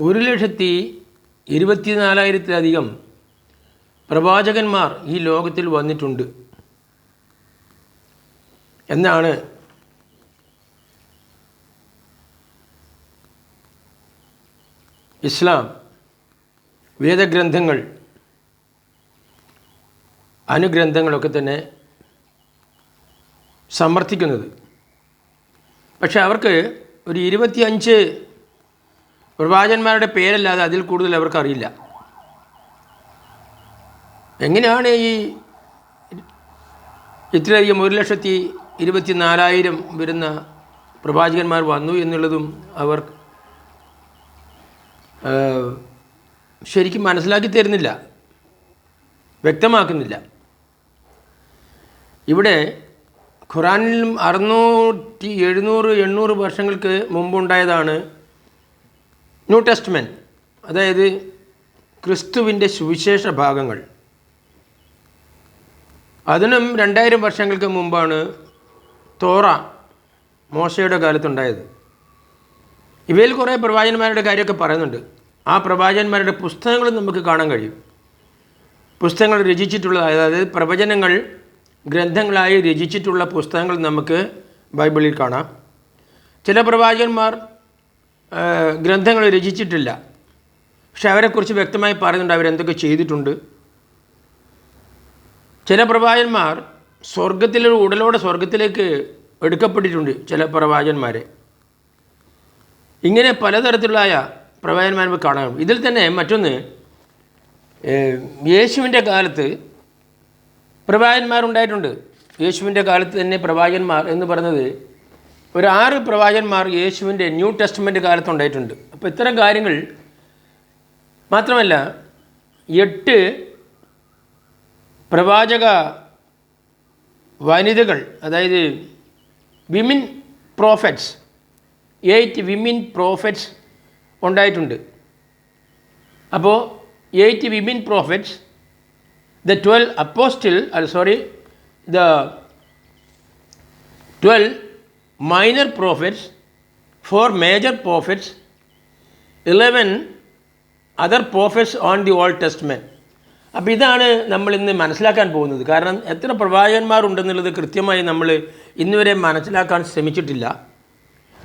ഒരു ലക്ഷത്തി ഇരുപത്തിനാലായിരത്തിലധികം പ്രവാചകന്മാർ ഈ ലോകത്തിൽ വന്നിട്ടുണ്ട്. എന്നാണ് ഇസ്ലാം വേദഗ്രന്ഥങ്ങൾ അനുഗ്രന്ഥങ്ങളൊക്കെ തന്നെ സമർത്ഥിക്കുന്നത്. പക്ഷെ അവർക്ക് ഒരു ഇരുപത്തിയഞ്ച് പ്രവാചകന്മാരുടെ പേരല്ലാതെ അതിൽ കൂടുതൽ അവർക്കറിയില്ല. എങ്ങനെയാണ് ഈ ഇത്രയധികം ഒരു ലക്ഷത്തി ഇരുപത്തി നാലായിരം വരുന്ന പ്രവാചകന്മാർ വന്നു എന്നുള്ളതും അവർ ശരിക്കും മനസ്സിലാക്കി തരുന്നില്ല. വ്യക്തമാക്കുന്നില്ല. ഇവിടെ ഖുറാനിലും അറുന്നൂറ്റി എഴുന്നൂറ് എണ്ണൂറ് വർഷങ്ങൾക്ക് മുമ്പുണ്ടായതാണ് ന്യൂ ടെസ്റ്റ്മെന്റ് അതായത് ക്രിസ്തുവിന്റെ സുവിശേഷ ഭാഗങ്ങൾ. അതിനും രണ്ടായിരം വർഷങ്ങൾക്ക് മുമ്പാണ് തോറ മോശയുടെ കാലത്തുണ്ടായത്. ഇവയിൽ കുറേ പ്രവാചകന്മാരുടെ കാര്യമൊക്കെ പറയുന്നുണ്ട്. ആ പ്രവാചകന്മാരുടെ പുസ്തകങ്ങളും നമുക്ക് കാണാൻ കഴിയും. പുസ്തകങ്ങൾ രചിച്ചിട്ടുള്ള അതായത് പ്രവചനങ്ങൾ ഗ്രന്ഥങ്ങളായി രചിച്ചിട്ടുള്ള പുസ്തകങ്ങൾ നമുക്ക് ബൈബിളിൽ കാണാം. ചില പ്രവാചകന്മാർ ഗ്രന്ഥങ്ങൾ രചിച്ചിട്ടില്ല. പക്ഷെ അവരെക്കുറിച്ച് വ്യക്തമായി പറയുന്നുണ്ട് അവരെന്തൊക്കെ ചെയ്തിട്ടുണ്ട്. ചില പ്രവാചന്മാർ സ്വർഗത്തിലൊരു ഉടലോടെ സ്വർഗത്തിലേക്ക് എടുക്കപ്പെട്ടിട്ടുണ്ട് ചില പ്രവാചന്മാരെ. ഇങ്ങനെ പലതരത്തിലുള്ള പ്രവാചന്മാരെ കാണാം ഇതിൽ തന്നെ മറ്റൊന്ന് യേശുവിന്റെ കാലത്ത് പ്രവാചന്മാരുണ്ടായിട്ടുണ്ട്. യേശുവിന്റെ കാലത്ത് തന്നെ പ്രവാചന്മാർ എന്ന് പറയുന്നത് ഒരു ആറ് പ്രവാചകന്മാർ യേശുവിന്റെ ന്യൂ ടെസ്റ്റ്മെന്റ് കാലത്തുണ്ടായിട്ടുണ്ട്. അപ്പോൾ ഇത്തരം കാര്യങ്ങൾ മാത്രമല്ല എട്ട് പ്രവാചക വനിതകൾ അതായത് women prophets eight women prophets ഉണ്ടായിട്ടുണ്ട്. അപ്പോൾ eight women prophets the twelve apostle sorry the twelve minor prophets four major prophets, eleven other prophets on the Old Testament അപ്പോൾ ഇതാണ് നമ്മൾ ഇന്ന് മനസ്സിലാക്കാൻ പോകുന്നത്. കാരണം എത്ര പ്രവാചകന്മാരുണ്ടെന്നുള്ളത് കൃത്യമായി നമ്മൾ ഇന്നുവരെ മനസ്സിലാക്കാൻ ശ്രമിച്ചിട്ടില്ല.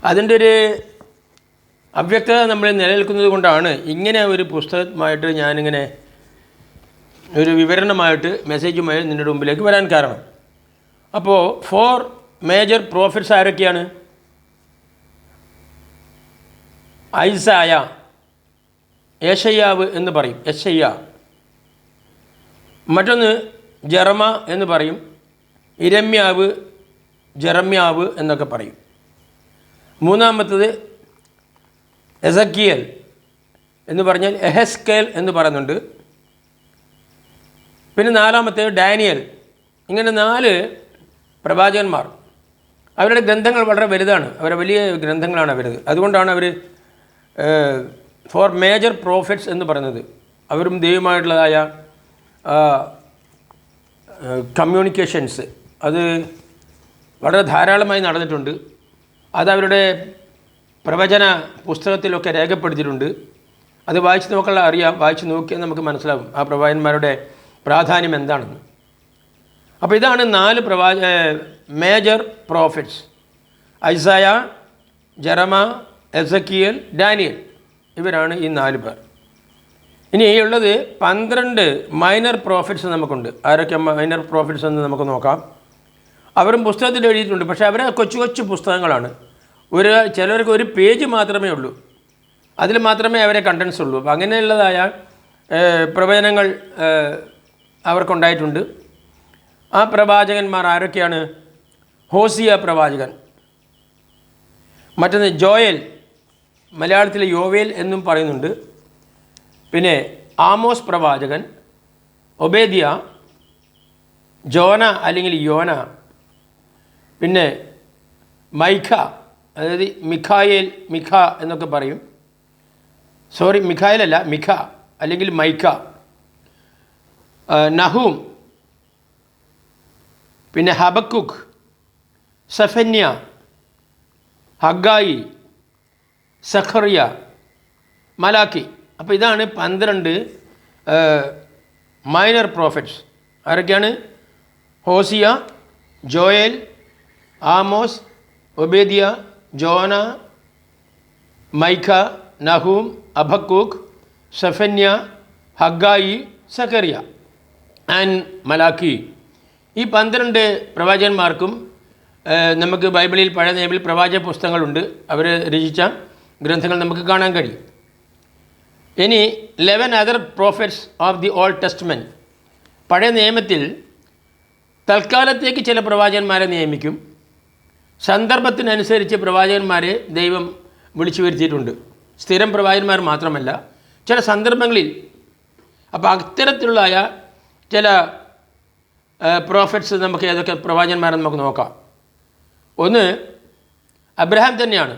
അതിന്റെ ഒരു അവ്യക്തത നമ്മൾ നിലനിൽക്കുന്നത് കൊണ്ടാണ് ഇങ്ങനെ ഒരു പുസ്തകമായിട്ട് ഞാനിങ്ങനെ ഒരു വിവരണമായിട്ട് മെസ്സേജുമായി നിങ്ങളുടെ മുമ്പിലേക്ക് വരാൻ കാരണം. അപ്പോൾ ഫോർ മേജർ പ്രോഫിറ്റ്സ് ആരൊക്കെയാണ്? ഐസായ ഏഷയ്യാവ് എന്ന് പറയും. യശയ്യ. മറ്റൊന്ന് ജറമ എന്ന് പറയും. ഇരമ്യാവ് ജറമ്യാവ് എന്നൊക്കെ പറയും. മൂന്നാമത്തത് എസക്കിയൽ എന്ന് പറഞ്ഞാൽ എഹെസ്കേൽ എന്ന് പറയുന്നുണ്ട്. പിന്നെ നാലാമത്തേത് ഡാനിയൽ. ഇങ്ങനെ നാല് പ്രവാചകന്മാർ. അവരുടെ ഗ്രന്ഥങ്ങൾ വളരെ വലുതാണ്. അവരെ വലിയ ഗ്രന്ഥങ്ങളാണ് അവരത്. അതുകൊണ്ടാണ് അവർ ഫോർ മേജർ പ്രോഫിറ്റ്സ് എന്ന് പറയുന്നത്. അവരും ദൈവമായിട്ടുള്ളതായ കമ്മ്യൂണിക്കേഷൻസ്. അത് വളരെ ധാരാളമായി നടന്നിട്ടുണ്ട്. അത് അവരുടെ പ്രവചന പുസ്തകത്തിലൊക്കെ രേഖപ്പെടുത്തിയിട്ടുണ്ട്. അത് വായിച്ച് നോക്കാനുള്ള അറിയാം. വായിച്ച് നോക്കിയാൽ നമുക്ക് മനസ്സിലാവും ആ പ്രവാചന്മാരുടെ പ്രാധാന്യം എന്താണെന്ന്. അപ്പോൾ ഇതാണ് നാല് പ്രവാച major prophets Isaiah Jeremiah Ezekiel Daniel ഇവരാണ് ഈ നാല് പേർ. ഇനി ഉള്ളത് പന്ത്രണ്ട് മൈനർ പ്രോഫിറ്റ്സ് നമുക്കുണ്ട്. ആരൊക്കെ മൈനർ പ്രോഫിറ്റ്സ് എന്ന് നമുക്ക് നോക്കാം. അവരും പുസ്തകത്തിൽ എഴുതിയിട്ടുണ്ട്. പക്ഷേ അവരെ കൊച്ചു കൊച്ചു പുസ്തകങ്ങളാണ്. ഒരു ചിലർക്ക് ഒരു പേജ് മാത്രമേ ഉള്ളൂ. അതിൽ മാത്രമേ അവരെ കണ്ടൻസ് ഉള്ളൂ. അപ്പോൾ അങ്ങനെയുള്ളതായ പ്രവചനങ്ങൾ അവർക്കുണ്ടായിട്ടുണ്ട്. ആ പ്രവാചകന്മാർ ആരൊക്കെയാണ്? ഹോസിയ പ്രവാചകൻ. മറ്റൊന്ന് ജോയൽ മലയാളത്തിലെ യോവേൽ എന്നും പറയുന്നുണ്ട്. പിന്നെ ആമോസ് പ്രവാചകൻ ഒബേദിയ ജോന അല്ലെങ്കിൽ യോന പിന്നെ മൈഖ അതായത് മിഖായേൽ മിഖ എന്നൊക്കെ പറയും. സോറി മിഖായേലല്ല മിഖ അല്ലെങ്കിൽ മൈഖ. നഹൂം പിന്നെ ഹബക്കുക്ക് സഫന്യ ഹഗായി സഖറിയ മലാക്കി. അപ്പോൾ ഇതാണ് പന്ത്രണ്ട് മൈനർ പ്രോഫിറ്റ്സ് ആരൊക്കെയാണ്? Hosea Joel Amos Obadiah Jonah Micah Nahum Habakkuk Zephaniah Haggai Zechariah and Malachi. ഈ പന്ത്രണ്ട് പ്രവാചകന്മാർക്കും നമുക്ക് ബൈബിളിൽ പഴയ നിയമത്തിൽ പ്രവാചക പുസ്തകങ്ങളുണ്ട്. അവർ രചിച്ച ഗ്രന്ഥങ്ങൾ നമുക്ക് കാണാൻ കഴിയും. ഇനി eleven other prophets of the Old Testament പഴയ നിയമത്തിൽ തൽക്കാലത്തേക്ക് ചില പ്രവാചകന്മാരെ നിയമിക്കും. സന്ദർഭത്തിനനുസരിച്ച് പ്രവാചകന്മാരെ ദൈവം വിളിച്ചു വരുത്തിയിട്ടുണ്ട്. സ്ഥിരം പ്രവാചകന്മാർ മാത്രമല്ല ചില സന്ദർഭങ്ങളിൽ അപ്പോൾ അത്തരത്തിലുള്ള ചില പ്രോഫിറ്റ്സ് നമുക്ക് ഏതൊക്കെ പ്രവാചകന്മാരെന്ന് നമുക്ക് നോക്കാം. ഒന്ന് അബ്രഹാം തന്നെയാണ്.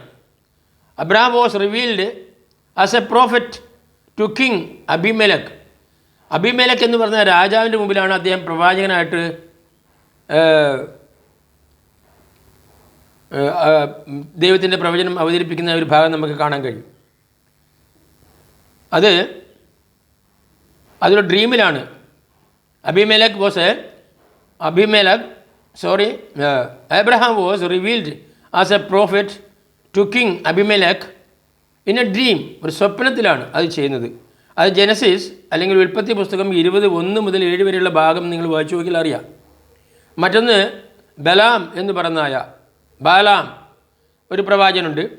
Abraham was revealed as a prophet to king Abimelech Abimelech എന്ന് പറഞ്ഞ രാജാവിന്റെ മുമ്പിലാണ് അദ്ദേഹം പ്രവാചകനായിട്ട് ദൈവത്തിന്റെ പ്രവചനം അവതരിപ്പിക്കുന്ന ഒരു ഭാഗം നമുക്ക് കാണാൻ കഴിയും. അത് അതൊരു ഡ്രീമിലാണ് Abimelech was a sorry Abraham was revealed as a prophet to king Abimelech in a dream ഒരു സ്വപ്നത്തിലാണ് അത് ചെയ്യുന്നത്. അത് ജനസിസ് അല്ലെങ്കിൽ ഉൽപ്പത്തി പുസ്തകം ഇരുപത് ഒന്ന് മുതൽ ഏഴ് വരെയുള്ള ഭാഗം നിങ്ങൾ വായിച്ചു നോക്കിയാൽ അറിയാം. മറ്റൊന്ന് ബലാം എന്ന് പറഞ്ഞായ ബാലാം ഒരു പ്രവാചനുണ്ട്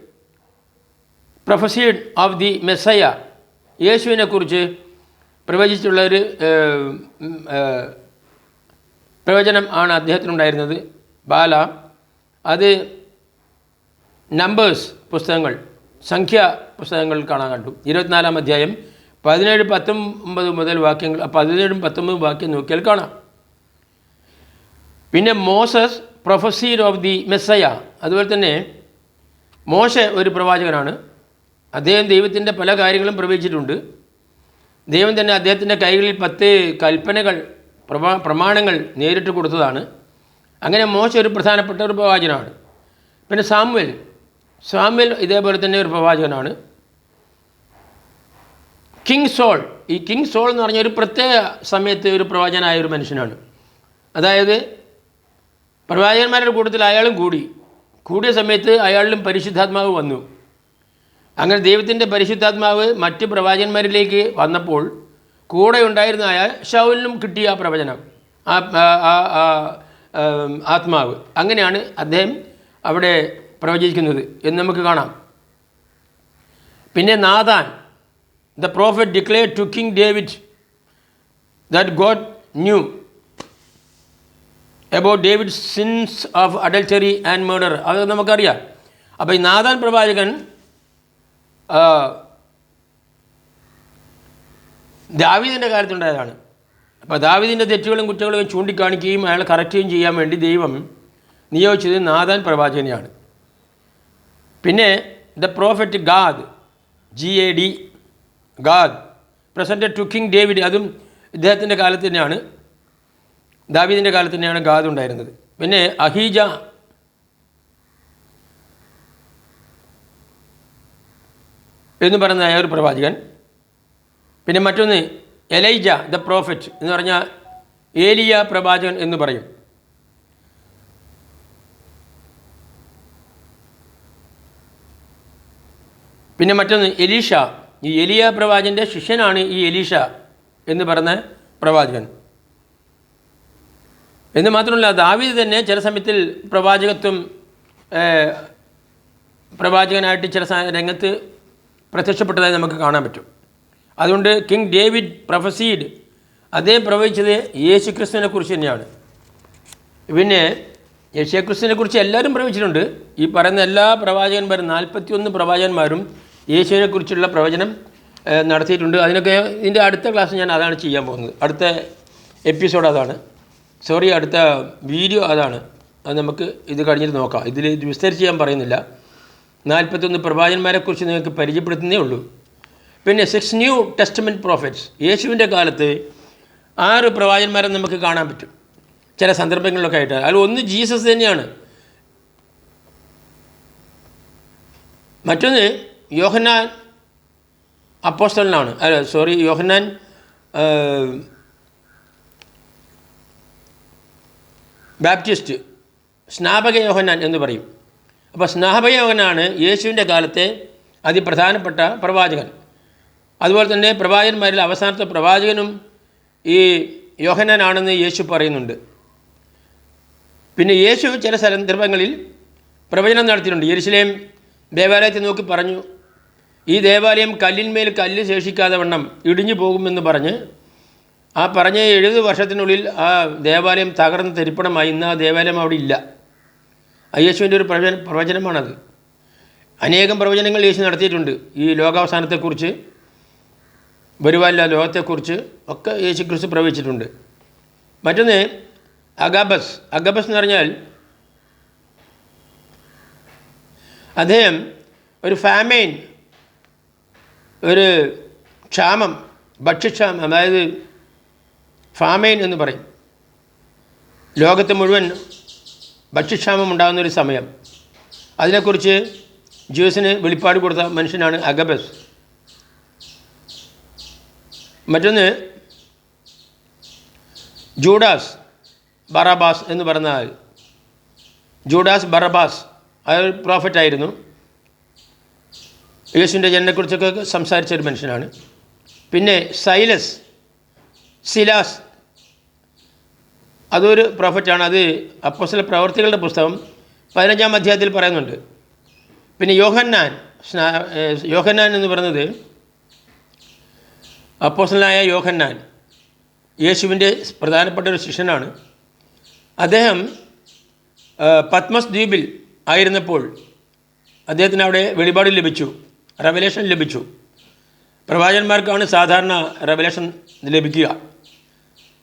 പ്രൊഫസീഡ് ഓഫ് ദി മെസ്സയ യേശുവിനെക്കുറിച്ച് പ്രവചിച്ചുള്ള ഒരു പ്രവചനം ആണ് അദ്ദേഹത്തിനുണ്ടായിരുന്നത്. ബാല അത് നമ്പേഴ്സ് പുസ്തകങ്ങൾ സംഖ്യ പുസ്തകങ്ങൾ കാണാൻ കണ്ടു. ഇരുപത്തിനാലാം അധ്യായം പതിനേഴ് പത്തൊമ്പത് മുതൽ വാക്യങ്ങൾ പതിനേഴും പത്തൊമ്പതും വാക്യം നോക്കിയാൽ കാണാം. പിന്നെ Moses prophesied of the Messiah അതുപോലെ തന്നെ മോശ ഒരു പ്രവാചകനാണ്. അദ്ദേഹം ദൈവത്തിന്റെ പല കാര്യങ്ങളും പ്രവചിച്ചിട്ടുണ്ട്. ദൈവം തന്നെ അദ്ദേഹത്തിന്റെ കൈകളിൽ പത്ത് കൽപ്പനകൾ പ്രമാ പ്രമാണങ്ങൾ നേരിട്ട് കൊടുത്തതാണ്. അങ്ങനെ മോശ ഒരു പ്രധാനപ്പെട്ട ഒരു പ്രവാചകനാണ് പിന്നെ സാമുവൽ സാമുവൽ ഇതേപോലെ തന്നെ ഒരു പ്രവാചകനാണ് കിങ് സോൾ ഈ കിങ് സോൾ എന്ന് പറഞ്ഞ ഒരു പ്രത്യേക സമയത്ത് ഒരു പ്രവാചകനായ ഒരു മനുഷ്യനാണ്. അതായത് പ്രവാചകന്മാരുടെ കൂട്ടത്തിൽ അയാളും കൂടി. കൂടിയ സമയത്ത് അയാളിലും പരിശുദ്ധാത്മാവ് വന്നു. അങ്ങനെ ദൈവത്തിന്റെ പരിശുദ്ധാത്മാവ് മറ്റ് പ്രവാചകന്മാരിലേക്ക് വന്നപ്പോൾ കൂടെ ഉണ്ടായിരുന്ന അയാൾ ഷൗലിനും കിട്ടിയ ആ പ്രവചനം. ആ ആത്മാവ്. അങ്ങനെയാണ് അദ്ദേഹം അവിടെ പ്രവചിക്കുന്നത് എന്ന് നമുക്ക് കാണാം. പിന്നെ Nathan the prophet declared to king David that God knew about David sins of adultery and murder അത് നമുക്കറിയാം. അപ്പോൾ ഈ നാദാൻ പ്രവാചകൻ ദാവീദിന്റെ കാര്യത്തിലുണ്ടായതാണ്. അപ്പോൾ ദാവീദിന്റെ തെറ്റുകളും കുറ്റങ്ങളും ചൂണ്ടിക്കാണിക്കുകയും അയാളെ കറക്റ്റ് ചെയ്യുകയും ചെയ്യാൻ വേണ്ടി ദൈവം നിയോഗിച്ചത് നാഥാൻ പ്രവാചകനെയാണ്. പിന്നെ the prophet Gad G A D Gad present to king David അതും ഇദ്ദേഹത്തിന്റെ കാലത്ത് തന്നെയാണ്. ദാവീദിന്റെ കാലത്ത് തന്നെയാണ് ഗാദ് ഉണ്ടായിരുന്നത്. പിന്നെ അഹീജ എന്ന് പറയുന്ന ഒരു പ്രവാചകൻ. പിന്നെ മറ്റൊന്ന് എലൈജ ദ പ്രോഫറ്റ് എന്ന് പറഞ്ഞാൽ ഏലിയ പ്രവാചകൻ എന്ന് പറയും. പിന്നെ മറ്റൊന്ന് എലീഷ. ഈ എലിയ പ്രവാചകന്റെ ശിഷ്യനാണ് ഈ എലീഷ എന്ന് പറഞ്ഞ പ്രവാചകൻ. എന്ന് മാത്രമല്ല ദാവീദ് തന്നെ ചില സമയത്തിൽ പ്രവാചകത്വം പ്രവാചകനായിട്ട് ചില രംഗത്ത് പ്രത്യക്ഷപ്പെട്ടതായി നമുക്ക് കാണാൻ പറ്റും. അതുകൊണ്ട് കിങ് ഡേവിഡ് പ്രൊഫസീഡ് അദ്ദേഹം പ്രവചിച്ചത് യേശു ക്രിസ്തുവിനെ കുറിച്ച് തന്നെയാണ്. പിന്നെ യേശുക്രിസ്തുവിനെ കുറിച്ച് എല്ലാവരും പ്രവചിച്ചിട്ടുണ്ട്. ഈ പറയുന്ന എല്ലാ പ്രവാചകന്മാരും നാൽപ്പത്തിയൊന്ന് പ്രവാചകന്മാരും യേശുവിനെ കുറിച്ചുള്ള പ്രവചനം നടത്തിയിട്ടുണ്ട്. അതിനൊക്കെ ഇതിന്റെ അടുത്ത ക്ലാസ് ഞാൻ അതാണ് ചെയ്യാൻ പോകുന്നത്. അടുത്ത എപ്പിസോഡ് അതാണ്. സോറി അടുത്ത വീഡിയോ അതാണ്. അത് നമുക്ക് ഇത് കഴിഞ്ഞിട്ട് നോക്കാം. ഇതിൽ ഇത് വിസ്തരിച്ച് ഞാൻ പറയുന്നില്ല. നാൽപ്പത്തൊന്ന് പ്രവാചകന്മാരെക്കുറിച്ച് നിങ്ങൾക്ക് പരിചയപ്പെടുത്തുന്നേ ഉള്ളൂ. പിന്നെ സിക്സ് ന്യൂ ടെസ്റ്റ്മെന്റ് പ്രോഫിറ്റ്സ് യേശുവിന്റെ കാലത്ത് ആറ് പ്രവാചന്മാരെ നമുക്ക് കാണാൻ പറ്റും. ചില സന്ദർഭങ്ങളിലൊക്കെ ആയിട്ട്. അതിൽ ഒന്ന് ജീസസ് തന്നെയാണ്. മറ്റൊന്ന് യോഹന്നാൻ അപ്പോസ്റ്റലിനാണ്. അല്ല സോറി യോഹന്നാൻ ബാപ്റ്റിസ്റ്റ് സ്നാപക യോഹന്നാൻ എന്ന് പറയും. അപ്പോൾ സ്നാപക യോഹനാണ് യേശുവിന്റെ കാലത്തെ അതിപ്രധാനപ്പെട്ട പ്രവാചകൻ. അതുപോലെ തന്നെ പ്രവാചകന്മാരിൽ അവസാനത്തെ പ്രവാചകനും ഈ യോഹനനാണെന്ന് യേശു പറയുന്നുണ്ട്. പിന്നെ യേശു ചില സന്ദർഭങ്ങളിൽ പ്രവചനം നടത്തിയിട്ടുണ്ട്. യരിശിലേം ദേവാലയത്തെ നോക്കി പറഞ്ഞു ഈ ദേവാലയം കല്ലിന്മേൽ കല്ല് ശേഷിക്കാതെ വണ്ണം ഇടിഞ്ഞു പോകുമെന്ന് പറഞ്ഞ് ആ പറഞ്ഞ എഴുപത് വർഷത്തിനുള്ളിൽ ആ ദേവാലയം തകർന്ന് തെരിപ്പണമായി ഇന്ന് ആ ദേവാലയം അവിടെ ഇല്ല. യേശുവിന്റെ ഒരു പ്രവചന പ്രവചനമാണത്. അനേകം പ്രവചനങ്ങൾ യേശു നടത്തിയിട്ടുണ്ട്. ഈ ലോകാവസാനത്തെക്കുറിച്ച് വരുവാനുള്ള ലോകത്തെക്കുറിച്ച് ഒക്കെ യേശു ക്രിസ്തു പ്രവചിച്ചിട്ടുണ്ട്. മറ്റൊന്ന് അഗാബസ്. അഗബസ് എന്ന് പറഞ്ഞാൽ അദ്ദേഹം ഒരു ഫാമൈൻ ഒരു ക്ഷാമം ഭക്ഷ്യക്ഷാമം അതായത് ഫാമൈൻ എന്ന് പറയും. ലോകത്ത് മുഴുവൻ ഭക്ഷ്യക്ഷാമം ഉണ്ടാകുന്നൊരു സമയം. അതിനെക്കുറിച്ച് ജ്യൂസിന് വെളിപ്പാട് കൊടുത്ത മനുഷ്യനാണ് അഗബസ്. മറ്റൊന്ന് ജൂഡാസ് ബറാബാസ് എന്ന് പറഞ്ഞ ആൾ ജൂഡാസ് ബറബാസ് അയാൾ പ്രോഫിറ്റായിരുന്നു യേശുവിന്റെ ജനനെക്കുറിച്ചൊക്കെ സംസാരിച്ച ഒരു മനുഷ്യനാണ്. പിന്നെ സൈലസ് സിലാസ് അതൊരു പ്രോഫറ്റാണ് അത് അപ്പോസിലെ പ്രവർത്തികളുടെ പുസ്തകം പതിനഞ്ചാം അധ്യായത്തിൽ പറയുന്നുണ്ട്. പിന്നെ യോഹന്നാൻ യോഹന്നാൻ എന്ന് പറയുന്നത് അപ്പോസ്തലനായ യോഹന്നാൻ യേശുവിന്റെ പ്രധാനപ്പെട്ട ഒരു ശിഷ്യനാണ്. അദ്ദേഹം പത്മസ് ദ്വീപിൽ ആയിരുന്നപ്പോൾ അദ്ദേഹത്തിന് അവിടെ വെളിപാട് ലഭിച്ചു റവലേഷൻ ലഭിച്ചു. പ്രവാചന്മാർക്കാണ് സാധാരണ റവലേഷൻ ലഭിക്കുക.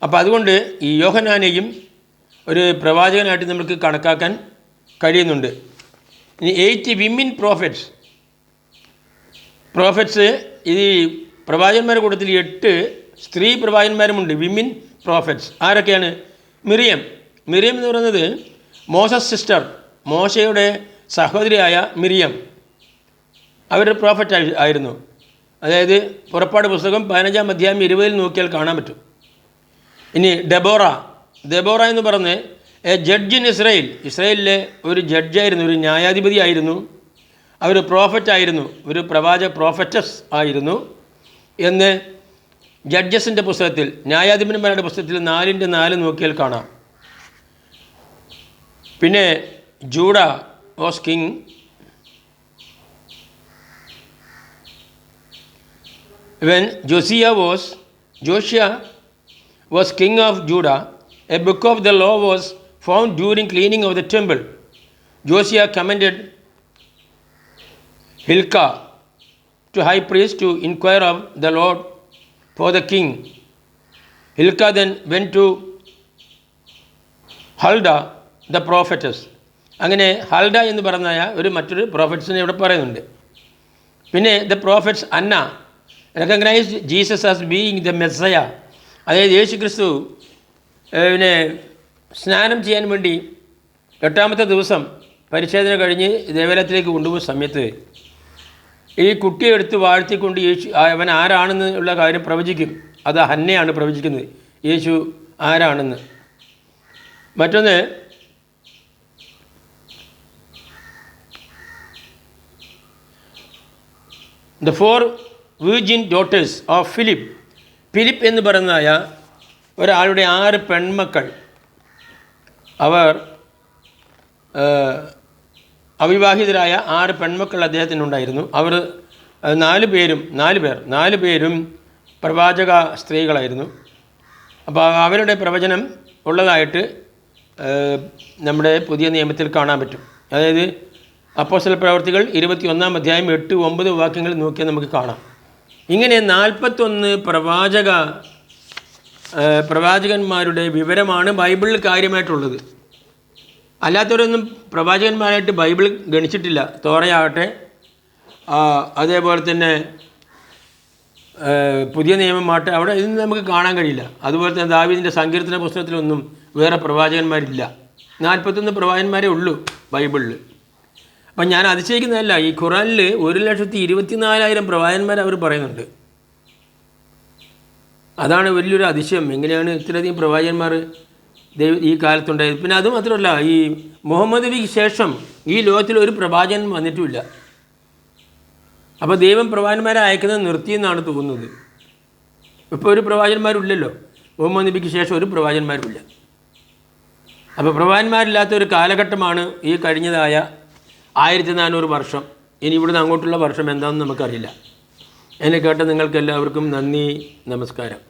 അപ്പോൾ അതുകൊണ്ട് ഈ യോഹനാനെയും ഒരു പ്രവാചകനായിട്ട് നമുക്ക് കണക്കാക്കാൻ കഴിയുന്നുണ്ട്. ഇനി എയ്റ്റ് വിമിൻ പ്രോഫറ്റ്സ് പ്രോഫറ്റ്സ് ഈ പ്രവാചകന്മാരുടെ കൂട്ടത്തിൽ എട്ട് സ്ത്രീ പ്രവാചകന്മാരുമുണ്ട്. വിമിൻ പ്രോഫറ്റ്സ് ആരൊക്കെയാണ്? മിറിയം. മിറിയം എന്ന് പറയുന്നത് മോസസ് സിസ്റ്റർ മോശയുടെ സഹോദരിയായ മിറിയം. അവരുടെ പ്രോഫറ്റ് ആയിരുന്നു. അതായത് പുറപ്പാട് പുസ്തകം പതിനഞ്ചാം അധ്യായം ഇരുപതിൽ നോക്കിയാൽ കാണാൻ പറ്റും. ഇനി ഡെബോറ ഡെബോറ എന്ന് പറഞ്ഞ് എ ജഡ്ജ് ഇൻ ഇസ്രയേൽ ഇസ്രയേലിലെ ഒരു ജഡ്ജായിരുന്നു ഒരു ന്യായാധിപതി ആയിരുന്നു. അവർ പ്രോഫറ്റ് ആയിരുന്നു. ഒരു പ്രവാച പ്രോഫറ്റസ് ആയിരുന്നു. എന്ന് ജഡ്ജസിന്റെ പുസ്തകത്തിൽ ന്യായാധിപന്മാരുടെ പുസ്തകത്തിൽ നാലിന്റെ നാല് നോക്കിയാൽ കാണാം പിന്നെ Judah was king when Josiah was Joshua was king of Judah, a book of the law was found during cleaning of the temple. Josiah commanded Hilkiah to high priest to inquire of the Lord for the king. Hilkiah then went to Halda, the prophetess. അങ്ങനെ ഹൽഡ എന്ന് പറഞ്ഞ ഒരു മറ്റൊരു പ്രോഫറ്റ്സിനെ ഇവിടെ പറയുന്നുണ്ട് പിന്നെ the prophets Anna recognise Jesus as being the Messiah അതായത് യേശു ക്രിസ്തു പിന്നെ സ്നാനം ചെയ്യാൻ വേണ്ടി എട്ടാമത്തെ ദിവസം പരിശോധന കഴിഞ്ഞ് ദേവാലയത്തിലേക്ക് കൊണ്ടുപോകുന്ന സമയത്ത് ഈ കുട്ടിയെ എടുത്ത് വാഴ്ത്തിക്കൊണ്ട് യേശു അവൻ ആരാണെന്ന് ഉള്ള കാര്യം പ്രവചിക്കും. അത് ഹന്നയാണ് പ്രവചിക്കുന്നത്. യേശു ആരാണെന്ന്. മറ്റൊന്ന് the four virgin daughters of Philip Philip എന്ന് പറയുന്നതായ ഒരാളുടെ ആറ് പെൺമക്കൾ. അവർ അവിവാഹിതരായ ആറ് പെൺമക്കൾ അദ്ദേഹത്തിനുണ്ടായിരുന്നു. അവർ നാല് പേരും നാല് പേർ നാല് പേരും പ്രവാചക സ്ത്രീകളായിരുന്നു. അപ്പോൾ അവരുടെ പ്രവചനം ഉള്ളതായിട്ട് നമ്മുടെ പുതിയ നിയമത്തിൽ കാണാൻ പറ്റും. അതായത് അപ്പോസ്റ്റൽ പ്രവർത്തികൾ ഇരുപത്തി ഒന്നാം അധ്യായം എട്ട് ഒമ്പത് വാക്യങ്ങൾ നോക്കിയാൽ നമുക്ക് കാണാം. ഇങ്ങനെ നാൽപ്പത്തൊന്ന് പ്രവാചക പ്രവാചകന്മാരുടെ വിവരമാണ് ബൈബിളിൽ കാര്യമായിട്ടുള്ളത്. അല്ലാത്തവരൊന്നും പ്രവാചകന്മാരായിട്ട് ബൈബിൾ ഗണിച്ചിട്ടില്ല. തോറയാകട്ടെ. അതേപോലെ തന്നെ പുതിയ നിയമമാകട്ടെ. അവിടെ ഇതൊന്നും നമുക്ക് കാണാൻ കഴിയില്ല. അതുപോലെ തന്നെ ദാവീദിന്റെ സങ്കീർത്തന പുസ്തകത്തിലൊന്നും വേറെ പ്രവാചകന്മാരില്ല. നാൽപ്പത്തൊന്ന് പ്രവാചകന്മാരേ ഉള്ളൂ ബൈബിളിൽ അപ്പം ഞാൻ അതിശയിക്കുന്നതല്ല ഈ ഖുറാനിൽ ഒരു ലക്ഷത്തി ഇരുപത്തിനാലായിരം പ്രവാചകന്മാർ അവർ പറയുന്നുണ്ട്. അതാണ് വലിയൊരു അതിശയം. എങ്ങനെയാണ് ഇത്രയധികം പ്രവാചകന്മാർ ദൈവ ഈ കാലത്തുണ്ടായത്. പിന്നെ അത് മാത്രമല്ല ഈ മുഹമ്മദ് നബിക്ക് ശേഷം ഈ ലോകത്തിൽ ഒരു പ്രവാചകൻ വന്നിട്ടുമില്ല. അപ്പോൾ ദൈവം പ്രവാചന്മാരെ അയക്കുന്നത് നിർത്തിയെന്നാണ് തോന്നുന്നത്. ഇപ്പോൾ ഒരു പ്രവാചന്മാരില്ലല്ലോ മുഹമ്മദ് നബിക്ക് ശേഷം ഒരു പ്രവാചന്മാരുമില്ല അപ്പോൾ പ്രവാചന്മാരില്ലാത്ത ഒരു കാലഘട്ടമാണ് ഈ കഴിഞ്ഞതായ ആയിരത്തി നാനൂറ് വർഷം. ഇനി ഇവിടുന്ന് അങ്ങോട്ടുള്ള വർഷം എന്താണെന്ന് നമുക്കറിയില്ല. എന്നെ കേട്ട നിങ്ങൾക്ക് എല്ലാവർക്കും നന്ദി നമസ്കാരം.